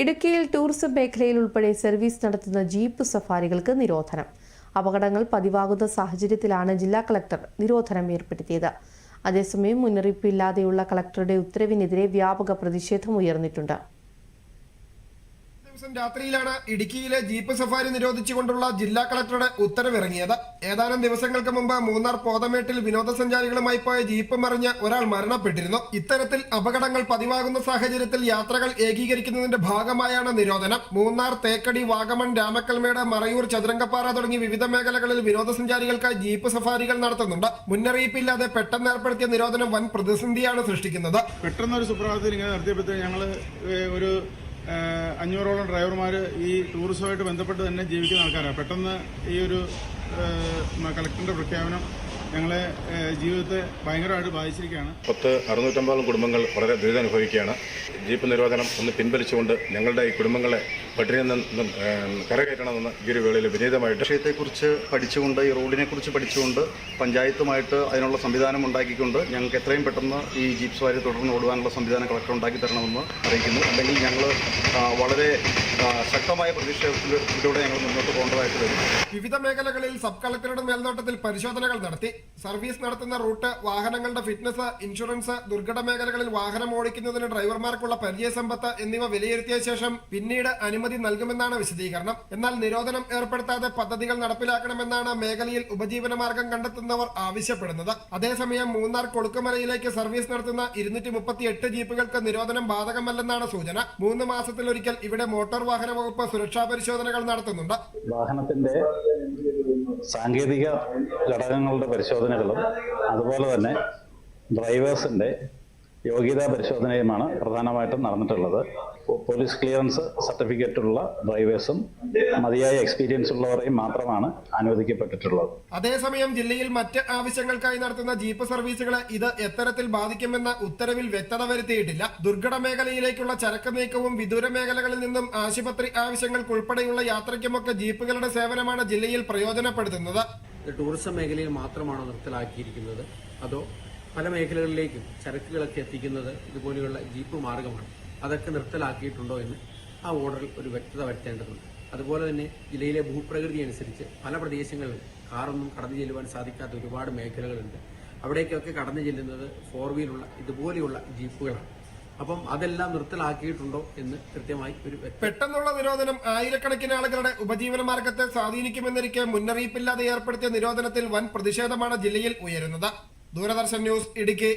ഇടുക്കിയിൽ ടൂറിസം മേഖലയിൽ ഉൾപ്പെടെ സർവീസ് നടത്തുന്ന ജീപ്പ് സഫാരികൾക്ക് നിരോധനം. അപകടങ്ങൾ പതിവാകുന്ന സാഹചര്യത്തിലാണ് ജില്ലാ കളക്ടർ നിരോധനം ഏർപ്പെടുത്തിയത്. അതേസമയം മുന്നറിയിപ്പില്ലാതെയുള്ള കളക്ടറുടെ ഉത്തരവിനെതിരെ വ്യാപക പ്രതിഷേധം ഉയർന്നിട്ടുണ്ട്. ദിവസം രാത്രിയിലാണ് ഇടുക്കിയിലെ ജീപ്പ് സഫാരി നിരോധിച്ചുകൊണ്ടുള്ള ജില്ലാ കളക്ടറുടെ ഉത്തരവിറങ്ങിയത്. ഏതാനും ദിവസങ്ങൾക്ക് മുമ്പ് മൂന്നാർ പോതമേട്ടിൽ വിനോദസഞ്ചാരികളുമായി പോയ ജീപ്പ് മറിഞ്ഞ് ഒരാൾ മരണപ്പെട്ടിരുന്നു. ഇത്തരത്തിൽ അപകടങ്ങൾ പതിവാകുന്ന സാഹചര്യത്തിൽ യാത്രകൾ ഏകീകരിക്കുന്നതിന്റെ ഭാഗമായാണ് നിരോധനം. മൂന്നാർ തേക്കടി വാഗമൺ രാമക്കൽമേട് മറയൂർ ചതുരംഗപ്പാറ തുടങ്ങി വിവിധ മേഖലകളിൽ വിനോദസഞ്ചാരികൾക്കായി ജീപ്പ് സഫാരികൾ നടത്തുന്നുണ്ട്. മുന്നറിയിപ്പില്ലാതെ പെട്ടെന്ന് ഏർപ്പെടുത്തിയ നിരോധനം വൻ പ്രതിസന്ധിയാണ് സൃഷ്ടിക്കുന്നത്. പെട്ടെന്ന് ഒരു സുപ്രഭാതത്തിൽ ഇങ്ങനെ നടത്തിയപ്പോഴത്തേക്ക് ഞങ്ങൾ ഒരു അഞ്ഞൂറോളം ഡ്രൈവർമാർ ഈ ടൂറിസവുമായിട്ട് ബന്ധപ്പെട്ട് തന്നെ ജീവിക്കുന്ന ആൾക്കാരാണ് പെട്ടെന്ന് ഈ ഒരു കളക്ടറിന്റെ പ്രഖ്യാപനം ഞങ്ങളെ ജീവിതത്തെ ഭയങ്കരമായിട്ട് ബാധിച്ചിരിക്കുകയാണ്. പത്ത് അറുന്നൂറ്റമ്പതോളം കുടുംബങ്ങൾ വളരെ ദുരിതം അനുഭവിക്കുകയാണ് ജീപ്പ് നിരോധനം ഒന്ന് പിൻവലിച്ചുകൊണ്ട് ഞങ്ങളുടെ ഈ കുടുംബങ്ങളെ പട്ടിണിയിൽ നിന്നും കരകയറ്റണമെന്ന് ഈ ഒരു വേളയിൽ വിനീതമായിട്ട് വിഷയത്തെക്കുറിച്ച് പഠിച്ചുകൊണ്ട് ഈ റോഡിനെ കുറിച്ച് പഠിച്ചുകൊണ്ട് പഞ്ചായത്തുമായിട്ട് അതിനുള്ള സംവിധാനം ഉണ്ടാക്കിക്കൊണ്ട് ഞങ്ങൾക്ക് എത്രയും പെട്ടെന്ന് ഈ ജീപ്പ് സ്വാരി തുടർന്ന് ഓടുവാനുള്ള സംവിധാനം കളക്ടർ ഉണ്ടാക്കി തരണമെന്ന് അറിയിക്കുന്നു. അല്ലെങ്കിൽ ഞങ്ങൾ വളരെ ശക്തമായ പ്രതിഷേധത്തിലൂടെ ഞങ്ങൾ മുന്നോട്ട് പോകേണ്ടതായിട്ട് വരും. വിവിധ മേഖലകളിൽ സബ് കളക്ടറുടെ മേൽനോട്ടത്തിൽ പരിശോധനകൾ നടത്തി. സർവീസ് നടത്തുന്ന റൂട്ട് വാഹനങ്ങളുടെ ഫിറ്റ്നസ് ഇൻഷുറൻസ് ദുർഘട മേഖലകളിൽ വാഹനം ഓടിക്കുന്നതിന് ഡ്രൈവർമാർക്കുള്ള പരിചയസമ്പത്ത് എന്നിവ വിലയിരുത്തിയ ശേഷം പിന്നീട് അനുമതി നൽകുമെന്നാണ് വിശദീകരണം. എന്നാൽ നിരോധനം ഏർപ്പെടുത്താതെ പദ്ധതികൾ നടപ്പിലാക്കണമെന്നാണ് മേഖലയിൽ ഉപജീവന മാർഗം കണ്ടെത്തുന്നവർ ആവശ്യപ്പെടുന്നത്. അതേസമയം മൂന്നാർ കൊളുക്കുമലയിലേക്ക് സർവീസ് നടത്തുന്ന ഇരുന്നൂറ്റി ജീപ്പുകൾക്ക് നിരോധനം ബാധകമല്ലെന്നാണ് സൂചന. മൂന്ന് മാസത്തിലൊരിക്കൽ ഇവിടെ മോട്ടോർ വാഹന വകുപ്പ് സുരക്ഷാ പരിശോധനകൾ നടത്തുന്നുണ്ട്. വാഹനത്തിന്റെ സാങ്കേതിക ഘടകങ്ങളുടെ പരിശോധനകളും അതുപോലെ തന്നെ ഡ്രൈവേഴ്സിന്റെ യോഗ്യതാ പരിശോധനയുമാണ് പ്രധാനമായിട്ടും നടന്നിട്ടുള്ളത്. പോലീസ് ക്ലിയറൻസ് സർട്ടിഫിക്കറ്റുള്ള ഡ്രൈവേഴ്സും മതിയായ എക്സ്പീരിയൻസ് ഉള്ളവരെയും മാത്രമാണ് അനുവദിക്കപ്പെട്ടിട്ടുള്ളത്. അതേസമയം ജില്ലയിൽ മറ്റ് ആവശ്യങ്ങൾക്കായി നടത്തുന്ന ജീപ്പ് സർവീസുകളെ ഇത് എത്തരത്തിൽ ബാധിക്കുമെന്ന ഉത്തരവിൽ വ്യക്തത വരുത്തിയിട്ടില്ല. ദുർഘട മേഖലയിലേക്കുള്ള ചരക്ക് നീക്കവും വിദൂര മേഖലകളിൽ നിന്നും ആശുപത്രി ആവശ്യങ്ങൾക്ക് ഉൾപ്പെടെയുള്ള യാത്രയ്ക്കുമൊക്കെ ജീപ്പുകളുടെ സേവനമാണ് ജില്ലയിൽ പ്രയോജനപ്പെടുത്തുന്നത്. ടൂറിസം മേഖലയിൽ മാത്രമാണോ നിർത്തലാക്കിയിരിക്കുന്നത്? അതോ പല മേഖലകളിലേക്കും ചരക്കുകളൊക്കെ എത്തിക്കുന്നത് ഇതുപോലെയുള്ള ജീപ്പ് മാർഗമാണ്. അതൊക്കെ നിർത്തലാക്കിയിട്ടുണ്ടോ എന്ന് ആ ഓർഡറിൽ ഒരു വ്യക്തത വരുത്തേണ്ടതുണ്ട്. അതുപോലെ തന്നെ ജില്ലയിലെ ഭൂപ്രകൃതി അനുസരിച്ച് പല പ്രദേശങ്ങളിലും കാറൊന്നും കടന്നു ചെല്ലുവാൻ സാധിക്കാത്ത ഒരുപാട് മേഖലകളുണ്ട്. അവിടേക്കൊക്കെ കടന്നു ചെല്ലുന്നത് ഫോർ വീലുള്ള ഇതുപോലെയുള്ള ജീപ്പുകളാണ്. അപ്പം അതെല്ലാം നിർത്തലാക്കിയിട്ടുണ്ടോ എന്ന് കൃത്യമായി ഒരു പെട്ടെന്നുള്ള നിരോധനം ആയിരക്കണക്കിന് ആളുകളുടെ ഉപജീവന മാർഗത്തെ സ്വാധീനിക്കുമെന്നിരിക്കെ മുന്നറിയിപ്പില്ലാതെ ഏർപ്പെടുത്തിയ നിരോധനത്തിൽ വൻ പ്രതിഷേധമാണ് ജില്ലയിൽ ഉയരുന്നത്. ദൂരദർശൻ ന്യൂസ് ഇടുക്കി